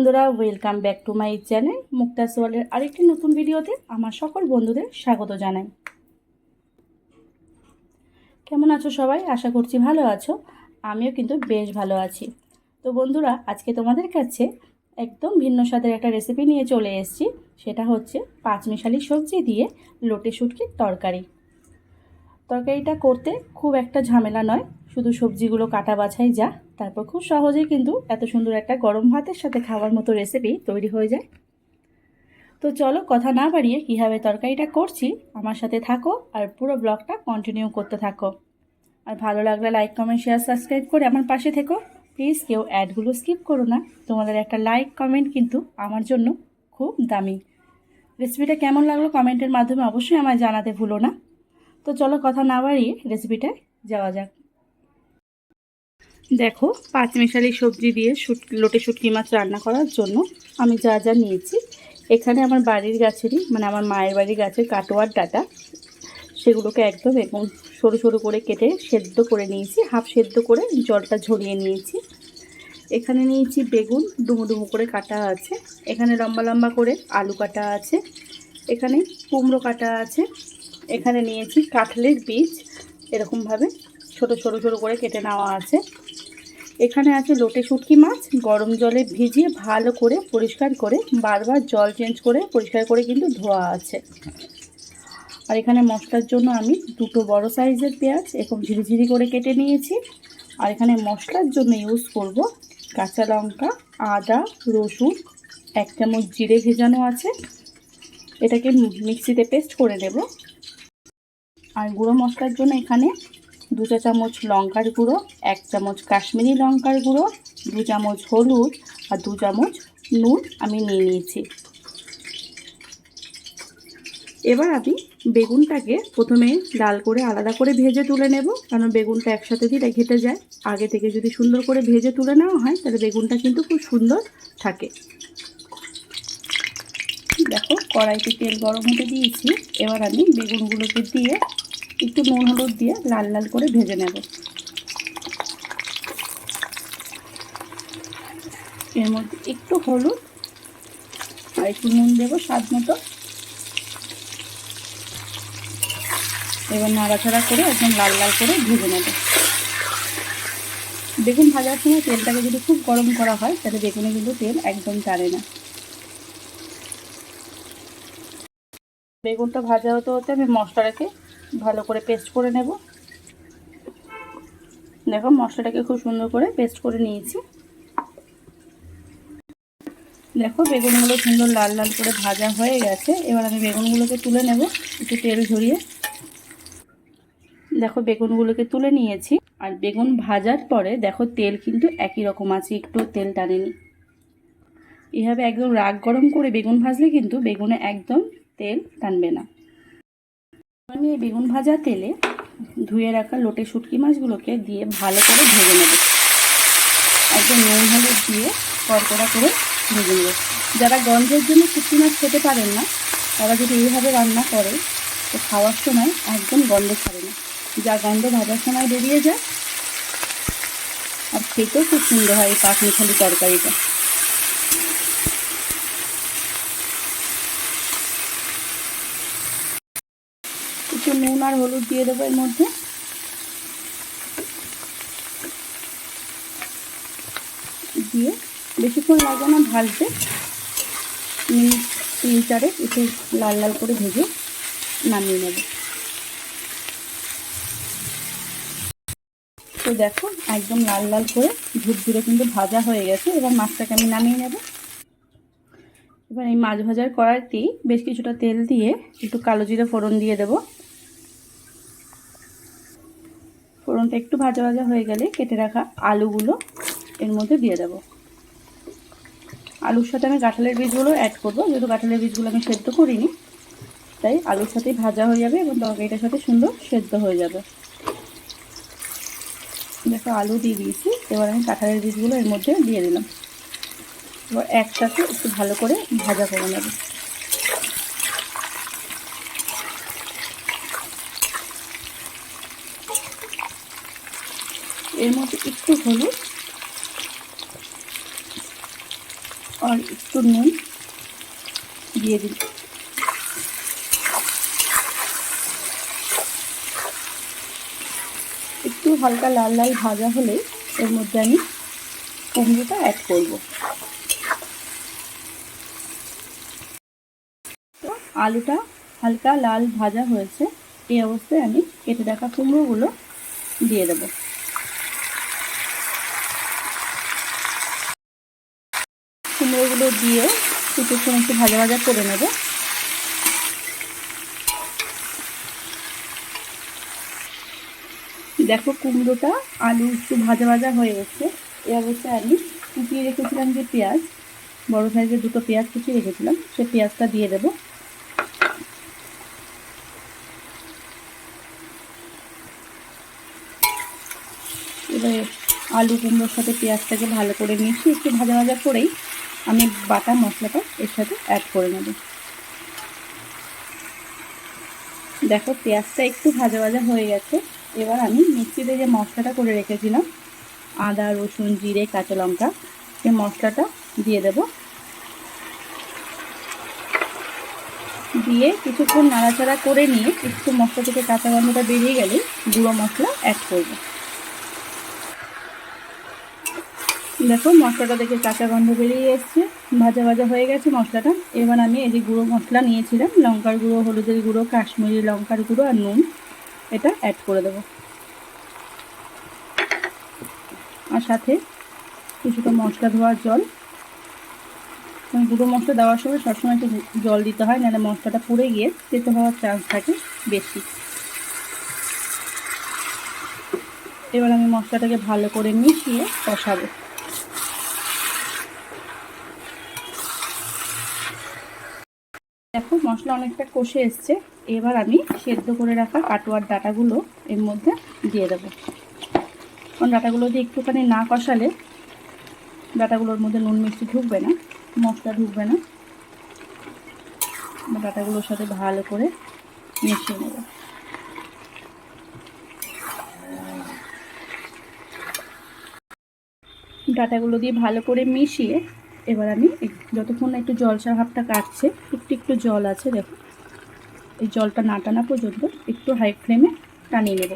বন্ধুরা welcome back to my channel Mukta সোয়ালের আরেকটি নতুন ভিডিওতে আমার সকল বন্ধুদের স্বাগত জানাই। কেমন আছো সবাই? আশা করছি ভালো আছো। আমিও কিন্তু বেশ ভালো আছি। তো বন্ধুরা, আজকে তোমাদের কাছে একদম ভিন্ন স্বাদের একটা রেসিপি নিয়ে চলে এসেছি। সেটা হচ্ছে পাঁচমিশালি সবজি দিয়ে লোটে শুটকির তরকারি। তরকারিটা করতে খুব একটা ঝামেলা নয়। শুধু সবজিগুলো কাটা বাছাই যা, তারপর খুব সহজেই কিন্তু এত সুন্দর একটা গরম ভাতের সাথে খাওয়ার মতো রেসিপি তৈরি হয়ে যায়। তো চলো কথা না বাড়িয়ে কীভাবে তরকারিটা করছি, আমার সাথে থাকো আর পুরো ব্লগটা কন্টিনিউ করতে থাকো। আর ভালো লাগলে লাইক কমেন্ট শেয়ার সাবস্ক্রাইব করে আমার পাশে থেকো। প্লিজ কেউ অ্যাডগুলো স্কিপ করো না। তোমাদের একটা লাইক কমেন্ট কিন্তু আমার জন্য খুব দামি। রেসিপিটা কেমন লাগল কমেন্টের মাধ্যমে অবশ্যই আমায় জানাতে ভুলো না। তো চলো কথা না বাড়িয়ে রেসিপিটায় যাওয়া যাক। দেখো পাঁচমিশালি সবজি দিয়ে শুট, লোটে শুটকি মাছ রান্না করার জন্য আমি যা যা নিয়েছি। এখানে আমার বাড়ির গাছেরই মানে আমার মায়ের বাড়ির গাছের কাটোয়ার ডাটা, সেগুলোকে একদম এবং সরু সরু করে কেটে সেদ্ধ করে নিয়েছি, হাফ সেদ্ধ করে জলটা ঝরিয়ে নিয়েছি। এখানে নিয়েছি বেগুন, ডুমো ডুমো করে কাটা আছে। এখানে লম্বা লম্বা করে আলু কাটা আছে। এখানে কুমড়ো কাটা আছে। এখানে নিয়েছি কাঁঠালের বীজ, এরকমভাবে ছোট ছোট ছোট করে কেটে নেওয়া আছে। এখানে আছে লোটে শুটকি মাছ, গরম জলে ভিজিয়ে ভালো করে পরিষ্কার করে, বারবার জল চেঞ্জ করে, পরিষ্কার করে কিন্তু ধোয়া আছে। আর এখানে মশলার জন্য আমি দুটো বড় সাইজের পেঁয়াজ এরকম ঝিরিঝিরি করে কেটে নিয়েছি। আর এখানে মশলার জন্য ইউজ করব কাঁচা লঙ্কা, আদা, রসুন, এক চামচ জিরে ভেজানো আছে। এটাকে মিক্সিতে পেস্ট করে নেব। আর গুঁড়ো মশলার জন্য এখানে দু চা চামচ লঙ্কার গুঁড়ো, এক চামচ কাশ্মীরি লঙ্কার গুঁড়ো, দু চামচ হলুদ আর দু চামচ নুন আমি নিয়ে নিয়েছি। এবার আমি বেগুনটাকে প্রথমে লাল করে আলাদা করে ভেজে তুলে নেব, কারণ বেগুনটা একসাথে দিলে ঘেটে যায়। আগে থেকে যদি সুন্দর করে ভেজে তুলে নেওয়া হয়, তাহলে বেগুনটা কিন্তু খুব সুন্দর থাকে। দেখো, কড়াইতে তেল গরম হতে দিয়েছি। এবার আমি বেগুনগুলোকে দিয়ে একটু নুন হলুদ দিয়ে লাল লাল করে ভেজে নেব। এর মধ্যে একটু হলুদ আর একটু নুন দেবো স্বাদ মতো। এবার নাড়াচাড়া করে একদম লাল লাল করে ভেজে নেব। বেগুন ভাজার সময় তেলটাকে যদি খুব গরম করা হয়, তাহলে বেগুনে কিন্তু তেল একদম টানে না। বেগুনটা ভাজা হতে হতে আমি মশলাটাকে ভালো করে পেস্ট করে নেব। দেখো মশলাটাকে খুব সুন্দর করে পেস্ট করে নিয়েছি। দেখো বেগুনগুলো সুন্দর লাল লাল করে ভাজা হয়ে গেছে। এবার আমি বেগুনগুলোকে তুলে নেব একটু তেল ঝরিয়ে। দেখো বেগুনগুলোকে তুলে নিয়েছি। আর বেগুন ভাজার পরে দেখো তেল কিন্তু একই রকম আছে, একটু তেল টানেনি। এভাবে একদম রাগ গরম করে বেগুন ভাজলে কিন্তু বেগুনে একদম তেল টানবে না। আমি এই বেগুন ভাজা তেলে ধুয়ে রাখা লোটে শুটকি মাছগুলোকে দিয়ে ভালো করে ভেজে নেব। একদম নুন হলুদ দিয়ে কড়কড়া করে ভেজে নেব। যারা গন্ধের জন্য শুটকি মাছ খেতে পারেন না, তারা যদি এইভাবে রান্না করে, তো খাওয়ার সময় একদম গন্ধ ছাড়ে না। যা গন্ধ ভাজার সময় বেরিয়ে যায়, আর খেতেও খুব সুন্দর হয় এই পাঁচমিশালি তরকারিটা একটু নুন আর হলুদ দিয়ে দেবো এর মধ্যে। দিয়ে বেশিক্ষণ লাগে না, ভাজতে। মিনিট তিন, চারে একটু লাল লাল করে ভেজে নামিয়ে নেব। তো দেখো, একদম লাল লাল করে ঝুরঝুরে কিন্তু ভাজা হয়ে গেছে। এবার মাছটাকে আমি নামিয়ে নেব। এবার এই মাছ ভাজার কড়াইতেই বেশ কিছুটা তেল দিয়ে একটু কালো জিরে ফোড়ন দিয়ে দেবো। ফোড়নটা একটু ভাজা ভাজা হয়ে গেলে কেটে রাখা আলুগুলো এর মধ্যে দিয়ে দেবো। আলুর সাথে আমি কাঁঠালের বীজগুলো অ্যাড করব। যেহেতু কাঁঠালের বীজগুলো আমি সেদ্ধ করিনি, তাই আলুর সাথেই ভাজা হয়ে যাবে এবং তরকারিটার সাথে সুন্দর সেদ্ধ হয়ে যাবে। দেখো আলু দিয়ে দিয়েছি, এবার আমি কাঁঠালের বীজগুলো এর মধ্যে দিয়ে দিলাম। এবার একসাথে একটু ভালো করে ভাজা করে নেব। এর মধ্যে একটু হলুদ আর একটু নুন দিয়ে দিই একটু হালকা লাল লাল ভাজা হলে এর মধ্যে আমি কুমড়োটা অ্যাড করব। আলুটা হালকা লাল ভাজা হয়েছে, এই অবস্থায় আমি কেটে রাখা কুমড়োগুলো দিয়ে দেবো। কুমড়োগুলো দিয়ে কিছুক্ষণ একটু ভাজা ভাজা করে নেব। দেখো কুমড়োটা আলু একটু ভাজা ভাজা হয়ে গেছে। এ অবস্থায় আমি কুচিয়ে রেখেছিলাম যে পেঁয়াজ, বড় সাইজের দুটো পেঁয়াজ কুচিয়ে রেখেছিলাম, সে পেঁয়াজটা দিয়ে দেবো। এবারে আলু কুমড়োর সাথে পেঁয়াজটাকে ভালো করে মিশিয়ে একটু ভাজা ভাজা করেই আমি বাটা মশলাটা এর সাথে অ্যাড করে নেব। দেখো পেঁয়াজটা একটু ভাজা ভাজা হয়ে গেছে। এবার আমি মিক্সিতে যে মশলাটা করে রেখেছিলাম, আদা, রসুন, জিরে, কাঁচা লঙ্কা, সেই মশলাটা দিয়ে দেব। দিয়ে কিছুক্ষণ নাড়াচাড়া করে নিয়ে একটু মশলা থেকে কাঁচা গন্ধটা বেরিয়ে গেলে গুঁড়ো মশলা অ্যাড করব। দেখো, মশলাটা দেখে কাঁচা গন্ধ বেরিয়ে এসছে। ভাজা ভাজা হয়ে গেছে মশলাটা। এবার আমি এই যে গুঁড়ো মশলা নিয়েছিলাম, লঙ্কার গুঁড়ো, হলুদের গুঁড়ো, কাশ্মীরি লঙ্কার গুঁড়ো আর নুন, এটা অ্যাড করে দেবো। আর সাথে কিছুটা মশলা ধোয়ার জল। গুঁড়ো মশলা দেওয়ার সময় সবসময় একটু জল দিতে হয়, নাহলে মশলাটা পুড়ে গিয়ে তেতো হওয়ার চান্স থাকে বেশি। এবার আমি মশলাটাকে ভালো করে মিশিয়ে কষাবো দেখো মশলা অনেকটা কষে এসছে। এবার আমি সেদ্ধ করে রাখা কাটোয়ার ডাটাগুলো এর মধ্যে দিয়ে দেবো। কারণ ডাটাগুলো দিয়ে একটুখানি না কষালে ডাটাগুলোর মধ্যে নুন মিষ্টি ঢুকবে না, মশলা ঢুকবে না। ডাটাগুলোর সাথে ভালো করে মিশিয়ে নেব। ডাটাগুলো দিয়ে ভালো করে মিশিয়ে এবার আমি যতক্ষণ না একটু জলসা ভাবটা কাটছে, একটু একটু জল আছে দেখো। এই জলটা না টানা পর্যন্ত একটু হাই ফ্লেমে টানিয়ে নেব।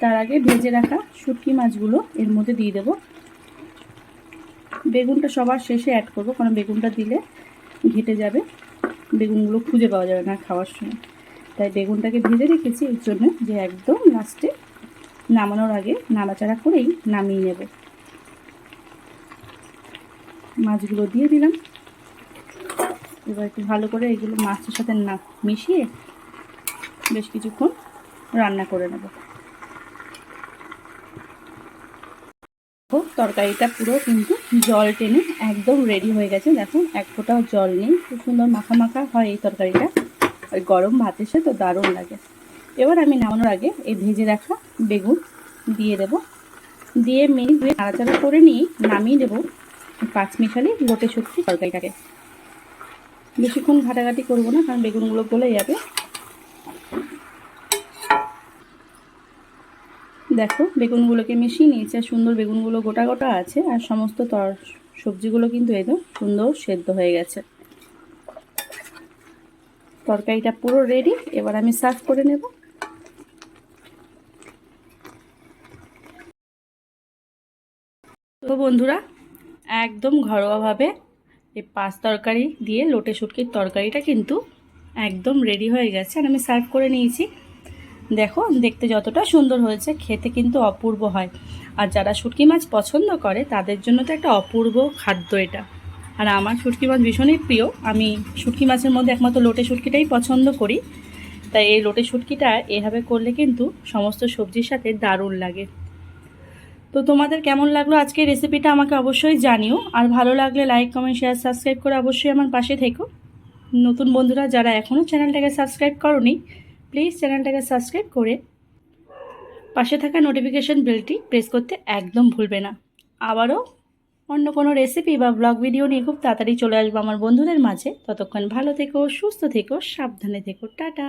তার আগে ভেজে রাখা শুটকি মাছগুলো এর মধ্যে দিয়ে দেব। বেগুনটা সবার শেষে অ্যাড করব, কারণ বেগুনটা দিলে ঘেটে যাবে। বেগুনগুলো খুঁজে পাওয়া যাবে না খাওয়ার সময়। তাই বেগুনটাকে ভেজে রেখেছি, এর জন্য যে একদম লাস্টে নামানোর আগে নাড়াচাড়া করেই নামিয়ে নেব। মাছগুলো দিয়ে দিলাম। এবার একটু ভালো করে এগুলো মাছের সাথে না মিশিয়ে বেশ কিছুক্ষণ রান্না করে নেব। তরকারিটা পুরো কিন্তু জল টেনে একদম রেডি হয়ে গেছে। দেখুন এক ফোঁটাও জল নেই। খুব সুন্দর মাখা মাখা হয় এই তরকারিটা। ওই গরম ভাতের সাথে তো দারুণ লাগে। এবার আমি নামানোর আগে এই ভেজে রাখা বেগুন দিয়ে দেব। দিয়ে মিনিট নাড়াচাড়া করে নিয়ে নামিয়ে দেবো পাঁচ মিশালি লোটে শুটকি, তরকারিটাকে। বেশিক্ষণ ঘাটাঘাটি করব না, কারণ বেগুনগুলো গলে যাবে। দেখো, বেগুনগুলোকে মিশিয়ে নিয়েছে, আর সুন্দর বেগুনগুলো গোটা গোটা আছে, আর সমস্ত তর সবজিগুলো কিন্তু একদম সুন্দর সেদ্ধ হয়ে গেছে। তরকারিটা পুরো রেডি এবার আমি সার্ভ করে নেব। তো বন্ধুরা একদম ঘরোয়াভাবে এই পাঁচ তরকারি দিয়ে লোটে শুটকির তরকারিটা কিন্তু একদম রেডি হয়ে গেছে আর আমি সার্ভ করে নিয়েছি। দেখো, দেখতে যতটা সুন্দর হয়েছে, খেতে কিন্তু অপূর্ব হয়। আর যারা শুটকি মাছ পছন্দ করে, তাদের জন্য তো একটা অপূর্ব খাদ্য এটা। আর আমার শুটকি মাছ ভীষণই প্রিয়। আমি শুটকি মাছের মধ্যে একমাত্র লোটে শুটকিটাই পছন্দ করি। তাই এই লোটে শুটকিটা এভাবে করলে কিন্তু সমস্ত সবজির সাথে দারুণ লাগে। তো তোমাদের কেমন লাগল আজকে রেসিপিটা আমাকে অবশ্যই জানিও। আর ভালো লাগলে লাইক কমেন্ট শেয়ার সাবস্ক্রাইব করে অবশ্যই আমার পাশে থেকো। নতুন বন্ধুরা যারা এখনও চ্যানেলটাকে সাবস্ক্রাইব করনি প্লিজ চ্যানেলটাকে সাবস্ক্রাইব করে পাশে থাকা নোটিফিকেশান বেলটি প্রেস করতে একদম ভুলবে না। আবারও অন্য কোনো রেসিপি বা ব্লগ ভিডিও নিয়ে খুব তাড়াতাড়ি চলে আসব আমার বন্ধুদের মাঝে। ততক্ষণ ভালো থেকো, সুস্থ থেকো, সাবধানে থেকো। টাটা!